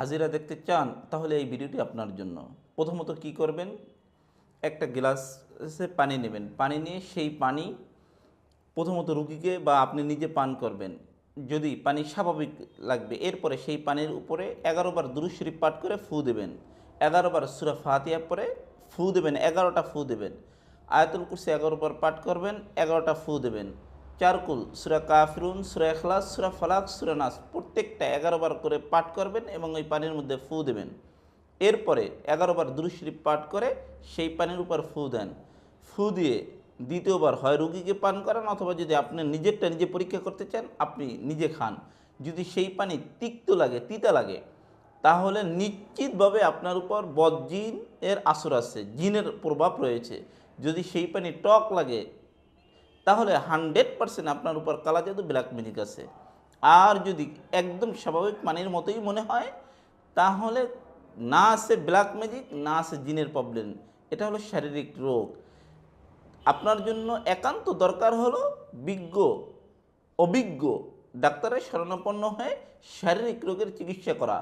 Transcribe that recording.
হাজিরা দেখতে চান, তাহলে এই ভিডিওটি আপনার জন্য। প্রথমত কি করবেন? একটা গ্লাসে পানি নেবেন। পানি নিয়ে সেই পানি প্রথমত রুগীকে বা আপনি নিজে পান করবেন। যদি পানি স্বাভাবিক লাগবে, এরপরে সেই পানির উপরে এগারো বার দুরুদ শরীফ পাঠ করে ফু দেবেন। এগারো বার সুরা ফাতিয়া পরে ফু দেবেন, এগারোটা ফু দেবেন। আয়াতুল কুরসি এগারো বার পাঠ করবেন, এগারোটা ফু দেবেন। চারকুল, সুরা কাফিরুন, সুরা এখলাস সুরা ফালাক, সুরা নাস প্রত্যেকটা এগারো বার করে পাঠ করবেন এবং ওই পানির মধ্যে ফু দেবেন। এরপরে এগারো বার দুরুদ পাঠ করে সেই পানির উপর ফু দেন। ফু দিয়ে দ্বিতীয়বার হয় রুগীকে পান করান অথবা যদি আপনি নিজেরটা নিজে পরীক্ষা করতে চান, আপনি নিজে খান। যদি সেই পানি তিক্ত লাগে, তিতা লাগে, তাহলে নিশ্চিতভাবে আপনার উপর বদজিন এর আসর আছে, জিনের প্রভাব রয়েছে। যদি সেই পানি টক লাগে, তাহলে হান্ড্রেড পার্সেন্ট আপনার উপর কালা জাদু ব্ল্যাক ম্যাজিক আছে। আর যদি একদম স্বাভাবিক পানির মতোই মনে হয়, তাহলে না আছে ব্ল্যাক ম্যাজিক না আছে জিনের প্রবলেম এটা হলো শারীরিক রোগ। আপনার জন্য একান্ত দরকার হলো বিজ্ঞ, অভিজ্ঞ ডাক্তারের শরণাপন্ন হয়ে শারীরিক রোগের চিকিৎসা করা।